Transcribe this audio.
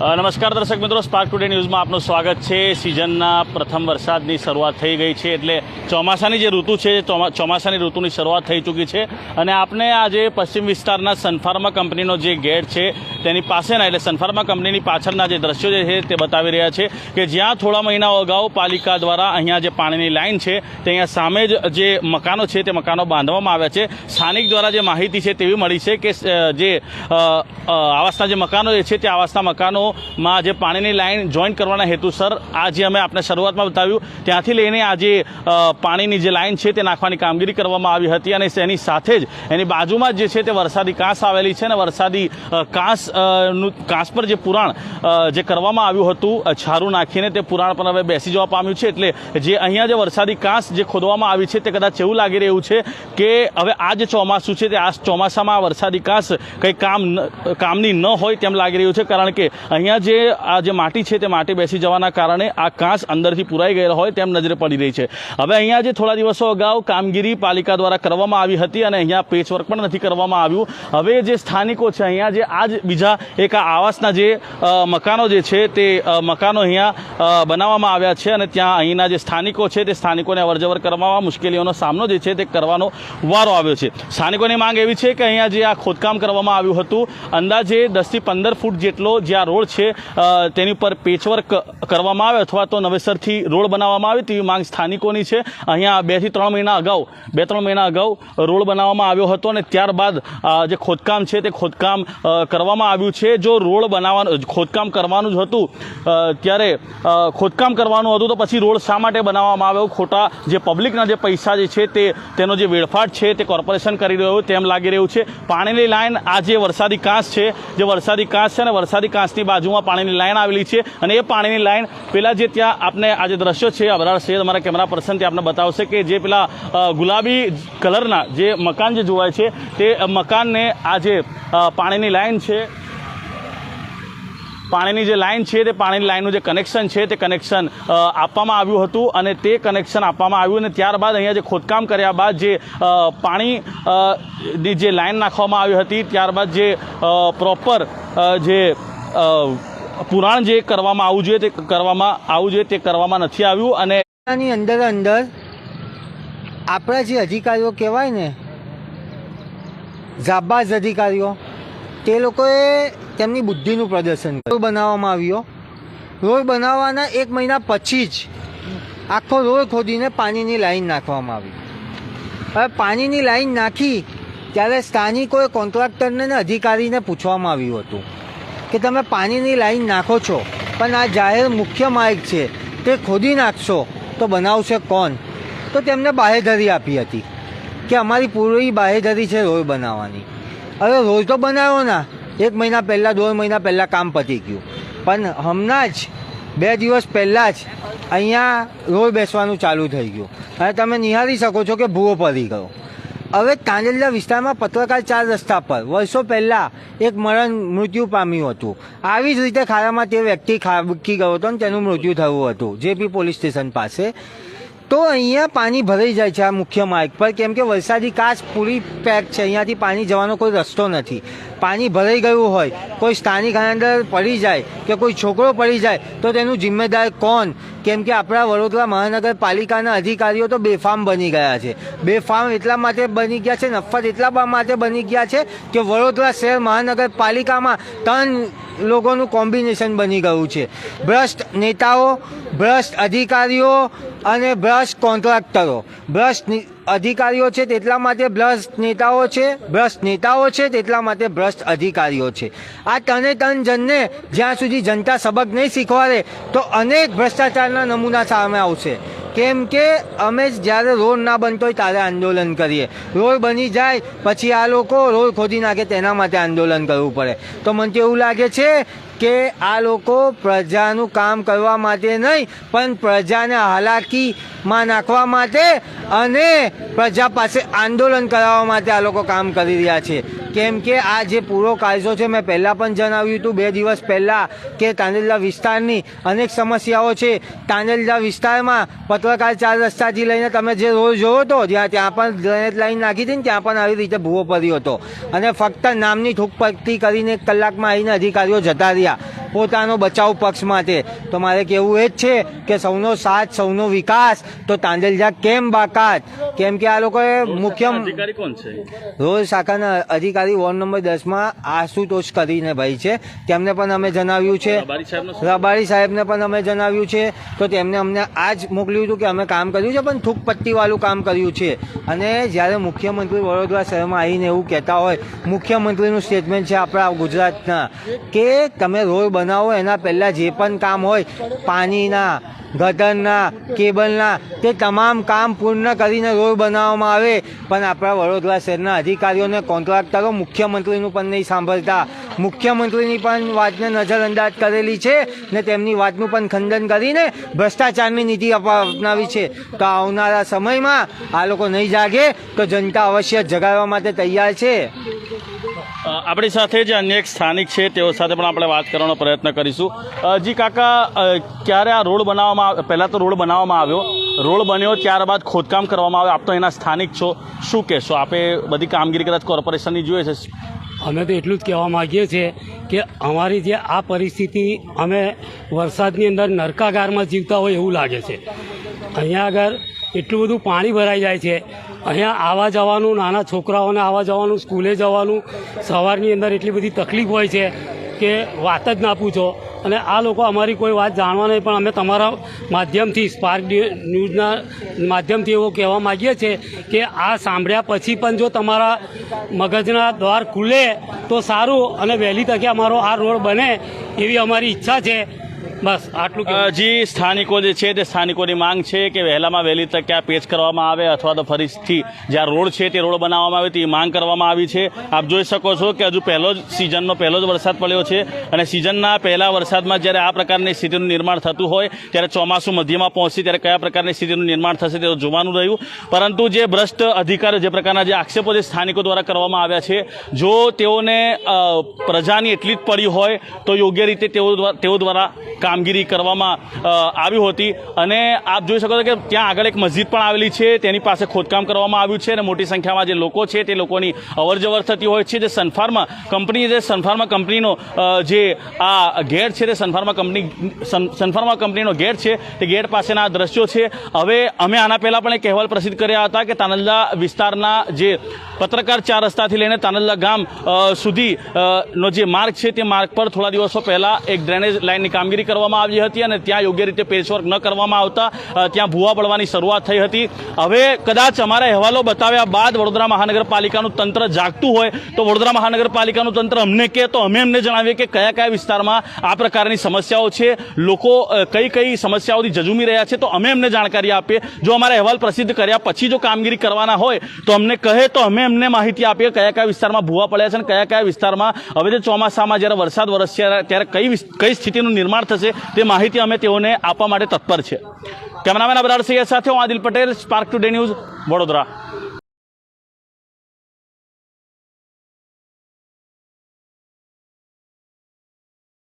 નમસ્કાર દર્શક મિત્રો સ્પાર્ક ટુડે ન્યૂઝમાં આપનું સ્વાગત છે. સિઝનના પ્રથમ વરસાદની શરૂઆત થઈ ગઈ છે એટલે ચોમાસાની જે ઋતુ છે, ચોમા- ચોમાસાની ઋતુની શરૂઆત થઈ ચૂકી છે. અને આપણે આજે પશ્ચિમ વિસ્તારના સનફાર્મા કંપનીનો જે ગેટ છે તેની પાસેના એટલે સનફાર્મા કંપનીની પાછળના જે દ્રશ્યો જે છે તે બતાવી રહ્યા છે કે જ્યાં થોડા મહિનાઓ અગાઉ પાલિકા દ્વારા અહીંયા જે પાણીની લાઇન છે, તે અહીંયા સામે જ જે મકાનો છે, તે મકાનો બાંધવામાં આવ્યા છે. સ્થાનિક દ્વારા જે માહિતી છે તેવી મળી છે કે જે આવાસના જે મકાનો જે છે, તે આવાસના મકાનોમાં જે પાણીની લાઇન જોઈન કરવાના હેતુસર આ જે અમે આપણે શરૂઆતમાં બતાવ્યું, ત્યાંથી લઈને આ જે પાણીની જે લાઈન છે તે નાખવાની કામગીરી કરવામાં આવી હતી અને એની સાથે જ એની બાજુમાં જ છે તે વરસાદી કાંસ આવેલી છે અને વરસાદી કાંસ નું કાંસ પર જે પુરાણ જે કરવામાં આવ્યું હતું છારું નાખીને તે પુરાણ પણ હવે બેસી જવા પામ્યું છે, એટલે જે અહીંયા જે વરસાદી કાંસ જે ખોદવામાં આવી છે તે કદાચ એવું લાગી રહ્યું છે કે હવે આ જે ચોમાસું છે તે આ ચોમાસામાં આ વરસાદી કાંસ કંઈ કામ કામની ન હોય તેમ લાગી રહ્યું છે, કારણ કે અહીંયા જે આ જે માટી છે તે માટી બેસી જવાના કારણે આ કાંસ અંદરથી પુરાઈ ગયેલો હોય તેમ નજરે પડી રહી છે. હવે અહીંયા જે થોડા દિવસો અગાઉ કામગીરી પાલિકા દ્વારા કરવામાં આવી હતી અને અહીંયા પેચવર્ક પણ નથી કરવામાં આવ્યું. હવે જે સ્થાનિકો છે, અહીંયા જે આજ બીજા એક આ આવાસના જે મકાનો જે છે તે મકાનો અહીંયા બનાવવામાં આવ્યા છે અને ત્યાં અહીંના જે સ્થાનિકો છે તે સ્થાનિકોને અવરજવર કરવામાં મુશ્કેલીઓનો સામનો જે છે તે કરવાનો વારો આવ્યો છે. સ્થાનિકોની માંગ એવી છે કે અહીંયા જે આ ખોદકામ કરવામાં આવ્યું હતું અંદાજે દસથી પંદર ફૂટ જેટલો જે આ રોડ છે તેની ઉપર પેચવર્ક કરવામાં આવે અથવા તો નવેસરથી રોડ બનાવવામાં આવે તેવી માંગ સ્થાનિકોની છે. અહીંયા બેથી ત્રણ મહિના અગાઉ બે ત્રણ મહિના અગાઉ રોડ બનાવવામાં આવ્યો હતો અને ત્યારબાદ જે ખોદકામ છે તે ખોદકામ અ, કરવામાં આવ્યું છે, જો રોડ બનાવવાનું ખોદકામ કરવાનું જ હતું ત્યારે ખોદકામ કરવાનું હતું તો પછી રોડ શા માટે બનાવવામાં આવ્યો? ખોટા જે પબ્લિકના જે પૈસા જે છે તે તેનો જે વેડફાટ છે તે કોર્પોરેશન કરી રહ્યું તેમ લાગી રહ્યું છે. પાણીની લાઈન આ જે વરસાદી કાંસ છે, જે વરસાદી કાંસ છે અને વરસાદી કાંસની બાજુમાં પાણીની લાઈન આવેલી છે અને એ પાણીની લાઈન પેલા જે ત્યાં આપને આ જે દ્રશ્ય છે અબરાર શેર અમારા કેમેરા પર્સન તે આપને બતાવશે કે જે પેલા ગુલાબી કલરના જે મકાન જે જોવાય છે, તે મકાનને આ જે પાણીની લાઈન છે પાણીની જે લાઈન છે, તે પાણીની લાઈનનું જે કનેક્શન છે, તે કનેક્શન આપવામાં આવ્યું હતું અને તે કનેક્શન આપવામાં આવ્યું અને ત્યારબાદ અહીંયા જે ખોદકામ કર્યા બાદ જે પાણીની જે લાઈન નાખવામાં આવી હતી, ત્યારબાદ જે પ્રોપર જે પુરાણ જે કરવામાં આવવું જોઈએ, તે કરવામાં આવવું જોઈએ, તે કરવામાં નથી આવ્યું અને ની અંદર અંદર આપણા જે અધિકારીઓ કહેવાય ને જાબાજ અધિકારીઓ તે લોકોએ તેમની બુદ્ધિનું પ્રદર્શન કર્યું. બનાવવામાં આવ્યો. રોડ બનાવવાના એક મહિના પછી જ આખો રોડ ખોદીને પાણીની લાઈન નાખવામાં આવી. હવે પાણીની લાઈન નાખી ત્યારે સ્થાનિકોએ કોન્ટ્રાક્ટરને અધિકારીને પૂછવામાં આવ્યું હતું કે તમે પાણીની લાઈન નાખો છો, પણ આ જાહેર મુખ્ય માર્ગ છે, તે ખોદી નાખશો તો બનાવશે કોણ? તો તેમને બાહેધરી આપી હતી કે અમારી પૂરી બાહેધરી છે રોડ બનાવવાની. હવે રોજ તો બનાવ્યો ના. એક મહિના પહેલાં, દોઢ મહિના પહેલાં કામ પતી ગયું. પણ હમણાં જ, બે દિવસ પહેલાં જ અહીંયા રોડ બેસવાનું ચાલુ થઈ ગયું. અને તમે નિહાળી શકો છો કે ભૂવો પડી ગયો. હવે તાંડેલના વિસ્તારમાં પત્રકાર ચાર રસ્તા પર, વર્ષો પહેલાં એક મરણ મૃત્યુ પામ્યું હતું. આવી જ રીતે ખાડામાં તે વ્યક્તિ ખાબકી ગયો હતો અને તેનું મૃત્યુ થયું હતું, જેપી પોલીસ સ્ટેશન પાસે. તો અહીંયા પાણી ભરાઈ જાય છે આ મુખ્ય માર્ગ પર. કેમ કે વરસાદી કાચ પૂરી પેક છે. અહીંયાથી પાણી જવાનો કોઈ રસ્તો નથી. પાણી ભરાઈ ગયું હોય, કોઈ સ્થાનિક અંદર પડી જાય કે કોઈ છોકરો પડી જાય, તો તેનું જિમ્મેદાર કોણ? કેમ કે આપણા વડોદરા મહાનગરપાલિકાના અધિકારીઓ તો બેફામ બની ગયા છે. બેફામ એટલા માટે બની ગયા છે નફત એટલા માટે બની ગયા છે કે વડોદરા શહેર મહાનગરપાલિકામાં ત્રણ લોકોનું કોમ્બિનેશન બની ગયું છે. ભ્રષ્ટ નેતાઓ ભ્રષ્ટ અધિકારીઓ અને ભ્રષ્ટ કોન્ટ્રાક્ટરો. ભ્રષ્ટ અધિકારીઓ છે તેટલા માટે ભ્રષ્ટ નેતાઓ છે, ભ્રષ્ટ નેતાઓ છે તેટલા માટે ભ્રષ્ટ અધિકારીઓ છે. આ તને તન જનને જ્યાં સુધી જનતા સબક નહીં શીખવાડે, તો અનેક ભ્રષ્ટાચારના નમૂના સામે આવશે. કેમ કે અમે જ્યારે રોડ ના બનતો હોય ત્યારે આંદોલન કરીએ. રોડ બની જાય, પછી આ લોકો રોડ ખોદી નાખે તેના માટે આંદોલન કરવું પડે. તો મને તો એવું લાગે છે કે આ લોકો પ્રજાનું કામ કરવા માટે નહીં, પણ પ્રજાને હાલાકીમાં નાખવા માટે અને પ્રજા પાસે આંદોલન કરાવવા માટે આ લોકો કામ કરી રહ્યા છે. કેમ કે આ જે પૂરો કાયદો છે મેં પહેલાં પણ જણાવ્યું હતું બે દિવસ પહેલાં કે તાંડેલા વિસ્તારની અનેક સમસ્યાઓ છે. તાંડેલા વિસ્તારમાં પત્રકાર ચાર રસ્તાથી લઈને તમે જે રોડ જોયો હતો જ્યાં ત્યાં પણ ડ્રેનેજ લાઈન નાખી હતી ને ત્યાં પણ આવી રીતે ભૂવો પડ્યો હતો. અને ફક્ત નામની થૂકપટ્ટી કરીને એક કલાકમાં આવીને અધિકારીઓ જતા રહ્યા. પોતાનો બચાવ પક્ષ માટે. તો મારે કહેવું એ જ છે કે સૌનો સાથ સૌનો વિકાસ. તો તાંડેલજા કેમ બાકાત? કેમ કે આ લોકોએ મુખ્ય અધિકારી કોણ છે? રોજ શાખાના અધિકારી વોર્ડ નંબર દસમાં આશુતોષ કરીને ભાઈ છે. તેમને પણ અમે જણાવ્યું છે. રબારી સાહેબનો શું? રબારી સાહેબને પણ અમે જણાવ્યું છે. તો તેમને અમને આ જ મોકલ્યું હતું કે અમે કામ કર્યું છે પણ થૂકપટ્ટીવાળું કામ કર્યું છે. અને જ્યારે મુખ્યમંત્રી વડોદરા શહેરમાં આવીને એવું કહેતા હોય મુખ્યમંત્રીનું સ્ટેટમેન્ટ છે આપણા ગુજરાતના કે તમે રોડ બનાવો એના પહેલાં જે પણ કામ હોય પાણીના ગટરના, કેબલના, તે તમામ કામ પૂર્ણ કરીને રોડ બનાવવામાં આવે. પણ આપણા વડોદરા શહેરના અધિકારીઓને કોન્ટ્રાક્ટરો મુખ્યમંત્રીનું પણ નહીં સાંભળતા. મુખ્યમંત્રીની પણ વાતને નજરઅંદાજ કરેલી છે ને તેમની વાતનું પણ ખંડન કરીને ભ્રષ્ટાચારની નીતિ અપનાવી છે. તો આવનારા સમયમાં આ લોકો નહીં જાગે તો જનતા અવશ્ય જગાડવા માટે તૈયાર છે. આપણી સાથે જે અન્ય એક સ્થાનિક છે, તેઓ સાથે પણ આપણે વાત કરવાનો પ્રયત્ન કરીશું. જી કાકા ક્યારે આ રોડ બનાવવામાં પહેલા તો રોડ બનાવવામાં આવ્યો. રોડ બન્યો ત્યારબાદ ખોદકામ કરવામાં આવ્યો. આપ તો એના સ્થાનિક છો. શું કહેશો? આપે બધી કામગીરી કદાચ કોર્પોરેશનની જોઈએ છે અમે તો એટલું જ કહેવા માગીએ છીએ કે અમારી જે આ પરિસ્થિતિ અમે વરસાદની અંદર નરકાગારમાં જીવતા હોય એવું લાગે છે. અહીંયા આગળ એટલું બધું પાણી ભરાઈ જાય છે. અહીંયા આવવા જવાનું, નાના છોકરાઓને આવવા જવાનું, સ્કૂલે જવાનું, સવારની અંદર એટલી બધી તકલીફ હોય છે કે વાત જ ના પૂછો. અને આ લોકો અમારી કોઈ વાત જાણવા નહીં, પણ અમે તમારા માધ્યમથી સ્પાર્ક ન્યૂઝના માધ્યમથી એવો કહેવા માગીએ છીએ કે આ સાંભળ્યા પછી પણ જો તમારા મગજના દ્વાર ખુલે તો સારું અને વહેલી તકે અમારો આ રોડ બને એવી અમારી ઈચ્છા છે. બસ, આટલું હજી સ્થાનિકો જે છે તે સ્થાનિકોની માંગ છે કે વહેલામાં વહેલી તકે આ પેચ કરવામાં આવે અથવા તો ફરીથી જ્યાં રોડ છે તે રોડ બનાવવામાં આવે તે માંગ કરવામાં આવી છે. આપ જોઈ શકો છો કે હજુ પહેલો જ સિઝનનો પહેલો જ વરસાદ પડ્યો છે અને સિઝનના પહેલા વરસાદમાં જ્યારે આ પ્રકારની સ્થિતિનું નિર્માણ થતું હોય, ત્યારે ચોમાસું મધ્યમાં પહોંચશે, ત્યારે કયા પ્રકારની સ્થિતિનું નિર્માણ થશે તે જોવાનું રહ્યું. પરંતુ જે ભ્રષ્ટ અધિકારીઓ, જે પ્રકારના જે આક્ષેપો જે સ્થાનિકો દ્વારા કરવામાં આવ્યા છે, જો તેઓને પ્રજાની એટલી જ પડી હોય, તો યોગ્ય રીતે તેઓ તેઓ દ્વારા કામગીરી કરવામાં આવી હતી. અને આપ જોઈ શકો છો કે ત્યાં આગળ એક મસ્જિદ પણ આવેલી છે. તેની પાસે ખોદકામ કરવામાં આવ્યું છે અને મોટી સંખ્યામાં જે લોકો છે તે લોકોની અવરજવર થતી હોય છે. જે સનફાર્મા કંપની જે સનફાર્મા કંપનીનો જે આ ગેટ છે, તે સનફાર્મા કંપની સન- સનફાર્મા કંપનીનો ગેટ છે. તે ગેટ પાસેના આ દ્રશ્યો છે. હવે અમે આના પહેલાં પણ એક અહેવાલ પ્રસિદ્ધ કર્યા હતા કે તાનંદા વિસ્તારના જે પત્રકાર ચાર રસ્તાથી લઈને તાનંદા ગામ સુધીનો જે માર્ગ છે તે માર્ગ પર થોડા દિવસો પહેલાં એક ડ્રેનેજ લાઇનની કામગીરી કરવામાં આવી હતી અને ત્યાં યોગ્ય રીતે પેચવર્ક ન કરવામાં આવતા ત્યાં ભૂવા પડવાની શરૂઆત થઈ હતી. હવે કદાચ અમારા અહેવાલો બતાવ્યા બાદ વડોદરા મહાનગરપાલિકાનું તંત્ર જાગતું હોય તો વડોદરા મહાનગરપાલિકાનું તંત્ર અમને કહે તો અમે એમને જણાવીએ કે કયા કયા વિસ્તારમાં આ પ્રકારની સમસ્યાઓ છે. લોકો કઈ કઈ સમસ્યાઓથી જજુમી રહ્યા છે તો અમે એમને જાણકારી આપીએ. જો અમારા અહેવાલ પ્રસિદ્ધ કર્યા પછી જો કામગીરી કરવાના હોય તો અમને કહે તો અમે એમને માહિતી આપીએ કયા કયા વિસ્તારમાં ભૂવા પડ્યા છે અને કયા કયા વિસ્તારમાં હવે જે ચોમાસામાં જ્યારે વરસાદ વરસશે ત્યારે કઈ કઈ સ્થિતિનું નિર્માણ થશે તે માહિતી અમે તેઓને આપવા માટે તત્પર છે. કેમેરામેન અબરાર સિંહ સાથે હું Adil Patel Spark Today News Vadodara.